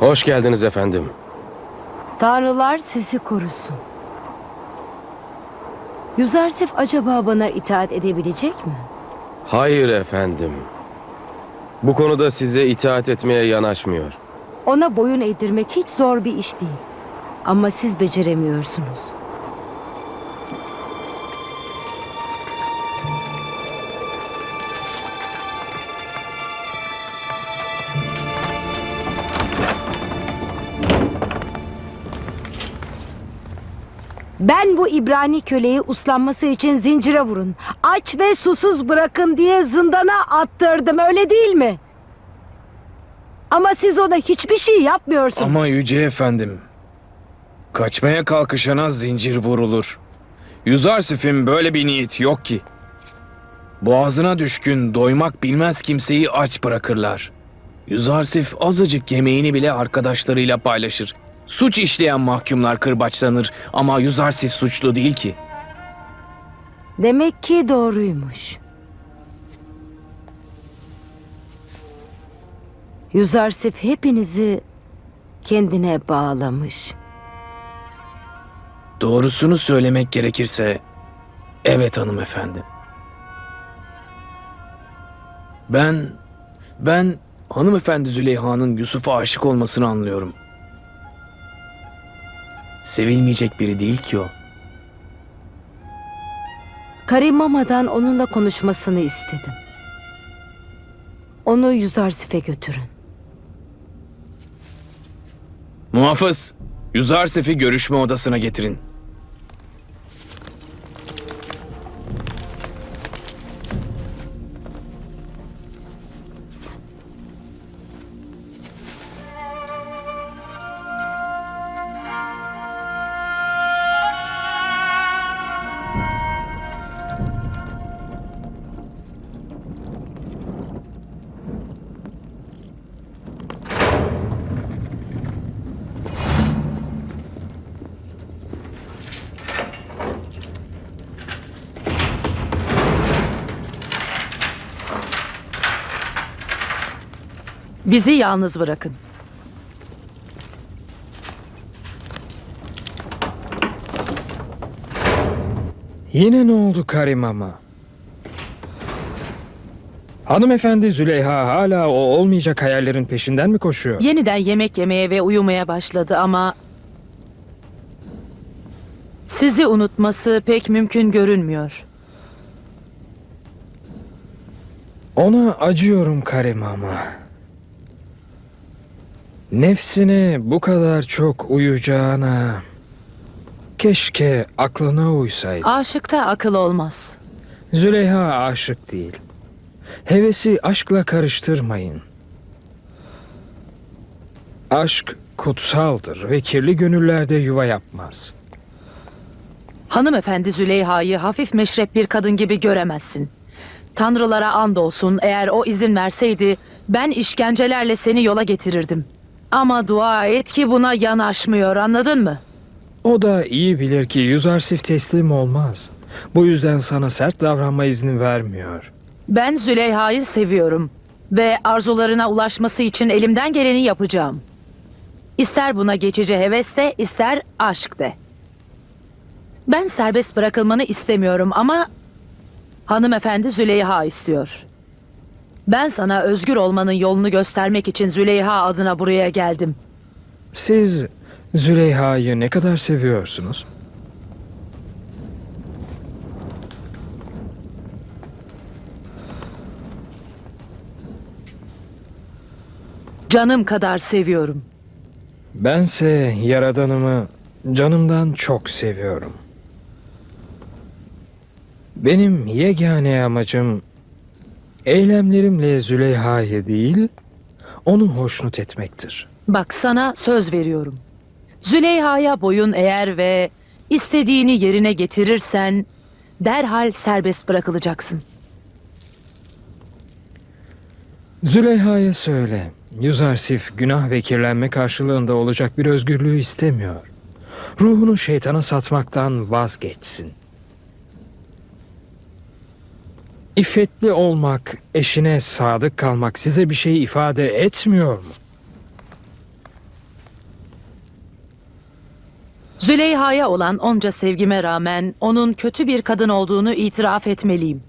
Hoş geldiniz efendim. Tanrılar sizi korusun. Yüzersif acaba bana itaat edebilecek mi? Hayır efendim. Bu konuda size itaat etmeye yanaşmıyor. Ona boyun eğdirmek hiç zor bir iş değil. Ama siz beceremiyorsunuz. Ben bu İbrani köleyi uslanması için zincire vurun. Aç ve susuz bırakın diye zindana attırdım öyle değil mi? Ama siz ona hiçbir şey yapmıyorsunuz. Ama yüce efendim. Kaçmaya kalkışana zincir vurulur. Yüzarsif'in böyle bir niyeti yok ki. Boğazına düşkün, doymak bilmez kimseyi aç bırakırlar. Yüzarsif azıcık yemeğini bile arkadaşlarıyla paylaşır. Suç işleyen mahkumlar kırbaçlanır ama Yüzarsif suçlu değil ki. Demek ki doğruymuş. Yüzarsif hepinizi kendine bağlamış. Doğrusunu söylemek gerekirse evet hanımefendi. Ben ben hanımefendi Züleyha'nın Yusuf'a aşık olmasını anlıyorum. Sevilmeyecek biri değil ki o. Karimama'dan onunla konuşmasını istedim. Onu Yüzarsif'e götürün. Muhafız, Yüzarsif'i görüşme odasına getirin. Bizi yalnız bırakın. Yine ne oldu Karim ama? Hanımefendi Züleyha hala o olmayacak hayallerin peşinden mi koşuyor? Yeniden yemek yemeye ve uyumaya başladı ama sizi unutması pek mümkün görünmüyor. Ona acıyorum Karim ama. Nefsine bu kadar çok uyacağına... Keşke aklına uysaydı. Aşıkta akıl olmaz. Züleyha aşık değil. Hevesi aşkla karıştırmayın. Aşk kutsaldır ve kirli gönüllerde yuva yapmaz. Hanımefendi Züleyha'yı hafif meşrep bir kadın gibi göremezsin. Tanrılara andolsun eğer o izin verseydi ben işkencelerle seni yola getirirdim. Ama dua et ki buna yanaşmıyor anladın mı? O da iyi bilir ki Yüzarsif teslim olmaz. Bu yüzden sana sert davranma izni vermiyor. Ben Züleyha'yı seviyorum ve arzularına ulaşması için elimden geleni yapacağım. İster buna geçici heves de, ister aşk de. Ben serbest bırakılmanı istemiyorum ama hanımefendi Züleyha istiyor. Ben sana özgür olmanın yolunu göstermek için Züleyha adına buraya geldim. Siz Züleyha'yı ne kadar seviyorsunuz? Canım kadar seviyorum. Bense Yaradanımı canımdan çok seviyorum. Benim yegane amacım eylemlerimle Züleyha'yı değil, onu hoşnut etmektir. Bak sana söz veriyorum. Züleyha'ya boyun eğer ve istediğini yerine getirirsen derhal serbest bırakılacaksın. Züleyha'ya söyle, Yüzarsif günah ve kirlenme karşılığında olacak bir özgürlüğü istemiyor. Ruhunu şeytana satmaktan vazgeçsin. İffetli olmak, eşine sadık kalmak size bir şey ifade etmiyor mu? Züleyha'ya olan onca sevgime rağmen onun kötü bir kadın olduğunu itiraf etmeliyim.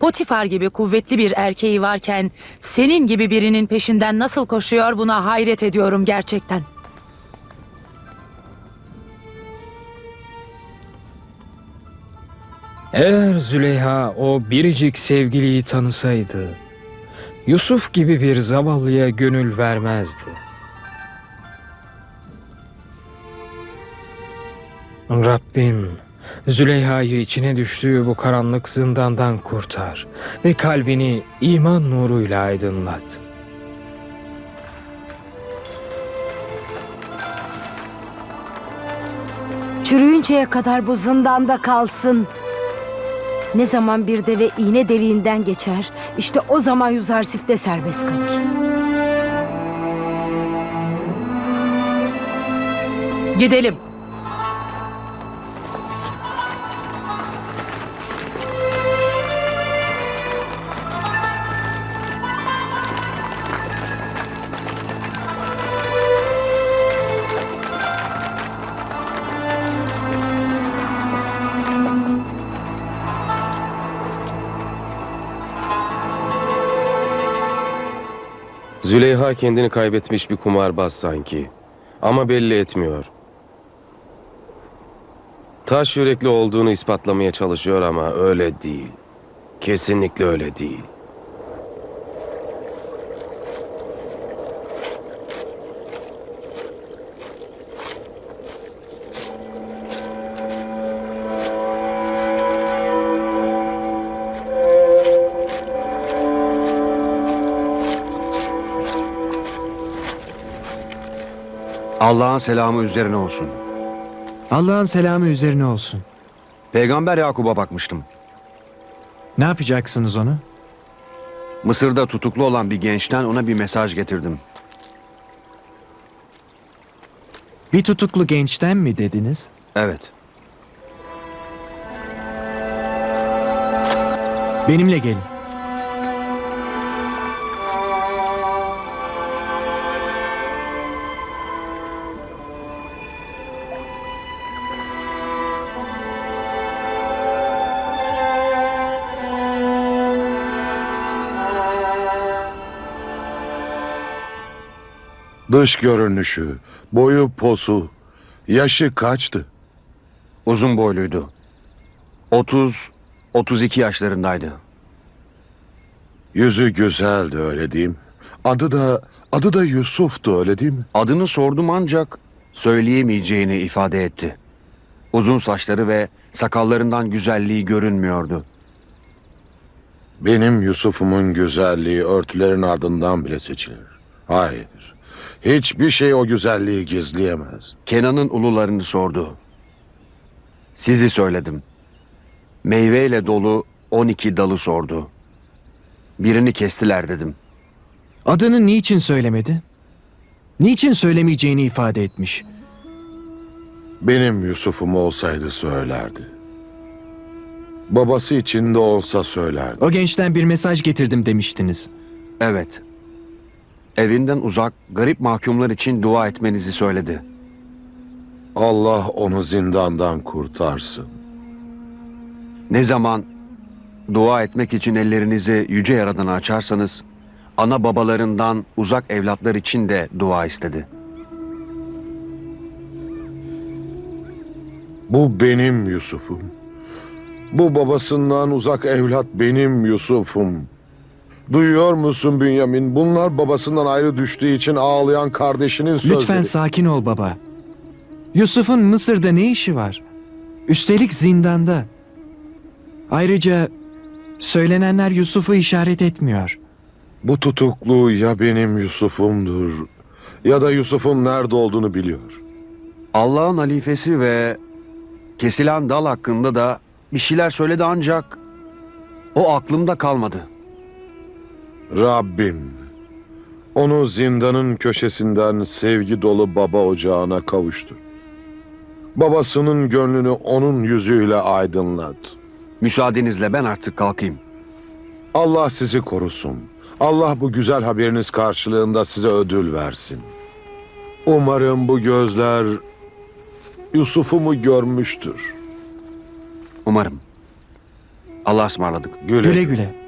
Potifar gibi kuvvetli bir erkeği varken senin gibi birinin peşinden nasıl koşuyor buna hayret ediyorum gerçekten.'' Eğer Züleyha o biricik sevgiliyi tanısaydı, Yusuf gibi bir zavallıya gönül vermezdi. Rabbim, Züleyha'yı içine düştüğü bu karanlık zindandan kurtar ve kalbini iman nuruyla aydınlat. Çürüyünceye kadar bu zindanda kalsın. Ne zaman bir deve iğne deliğinden geçer, işte o zaman Yuzarsif de serbest kalır. Gidelim. Züleyha kendini kaybetmiş bir kumarbaz sanki. Ama belli etmiyor. Taş yürekli olduğunu ispatlamaya çalışıyor ama öyle değil. Kesinlikle öyle değil. Allah'ın selamı üzerine olsun. Allah'ın selamı üzerine olsun. Peygamber Yakub'a bakmıştım. Ne yapacaksınız onu? Mısır'da tutuklu olan bir gençten ona bir mesaj getirdim. Bir tutuklu gençten mi dediniz? Evet. Benimle gelin. Dış görünüşü, boyu posu, yaşı kaçtı? Uzun boyluydu. 30 32 yaşlarındaydı. Yüzü güzeldi öyle diyeyim. Adı da adı da Yusuf'tu öyle değil mi? Adını sordum ancak söyleyemeyeceğini ifade etti. Uzun saçları ve sakallarından güzelliği görünmüyordu. Benim Yusuf'umun güzelliği örtülerin ardından bile seçilir. Hayır. Hiçbir şey o güzelliği gizleyemez. Kenan'ın ulularını sordu. Sizi söyledim. Meyveyle dolu 12 dalı sordu. Birini kestiler dedim. Adını niçin söylemedi? Niçin söylemeyeceğini ifade etmiş. Benim Yusuf'um olsaydı söylerdi. Babası için de olsa söylerdi. O gençten bir mesaj getirdim demiştiniz. Evet. Evinden uzak garip mahkumlar için dua etmenizi söyledi. Allah onu zindandan kurtarsın. Ne zaman dua etmek için ellerinizi yüce yaradana açarsanız ana babalarından uzak evlatlar için de dua istedi. Bu benim Yusuf'um. Bu babasından uzak evlat benim Yusuf'um. Duyuyor musun Bünyamin? Bunlar babasından ayrı düştüğü için ağlayan kardeşinin sözleri. Lütfen sakin ol baba. Yusuf'un Mısır'da ne işi var? Üstelik zindanda. Ayrıca söylenenler Yusuf'u işaret etmiyor. Bu tutuklu ya benim Yusuf'umdur ya da Yusuf'un nerede olduğunu biliyor. Allah'ın halifesi ve kesilen dal hakkında da bir şeyler söyledi ancak o aklımda kalmadı. Rabbim onu zindanın köşesinden sevgi dolu baba ocağına kavuştur. Babasının gönlünü onun yüzüyle aydınlat. Müsaadenizle ben artık kalkayım. Allah sizi korusun. Allah bu güzel haberiniz karşılığında size ödül versin. Umarım bu gözler Yusuf'umu görmüştür. Umarım. Allah'a ısmarladık. Güle Güle güle.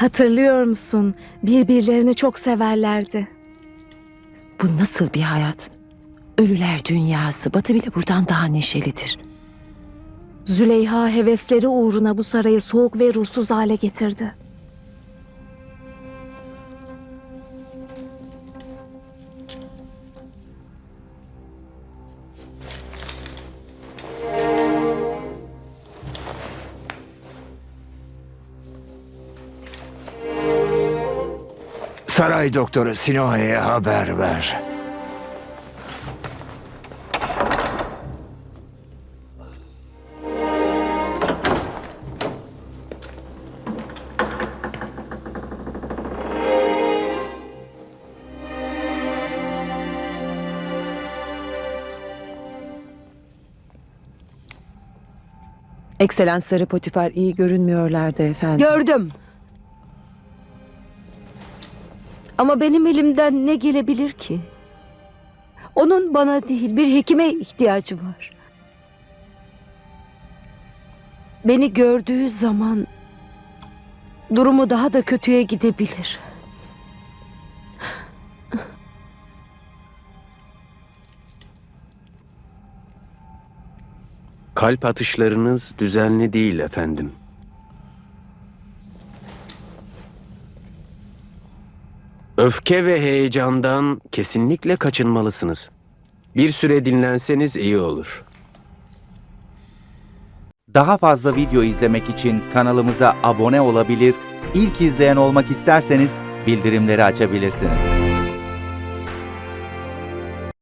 Hatırlıyor musun? Birbirlerini çok severlerdi. Bu nasıl bir hayat? Ölüler dünyası. Batı bile buradan daha neşelidir. Züleyha hevesleri uğruna bu sarayı soğuk ve ruhsuz hale getirdi. Saray doktoru Sinoe'ye haber ver. Ekselansları Potifar iyi görünmüyorlardı efendim. Gördüm. Ama benim elimden ne gelebilir ki? Onun bana değil bir hekime ihtiyacı var. Beni gördüğü zaman durumu daha da kötüye gidebilir. Kalp atışlarınız düzenli değil efendim. Öfke ve heyecandan kesinlikle kaçınmalısınız. Bir süre dinlenseniz iyi olur. Daha fazla video izlemek için kanalımıza abone olabilir, ilk izleyen olmak isterseniz bildirimleri açabilirsiniz.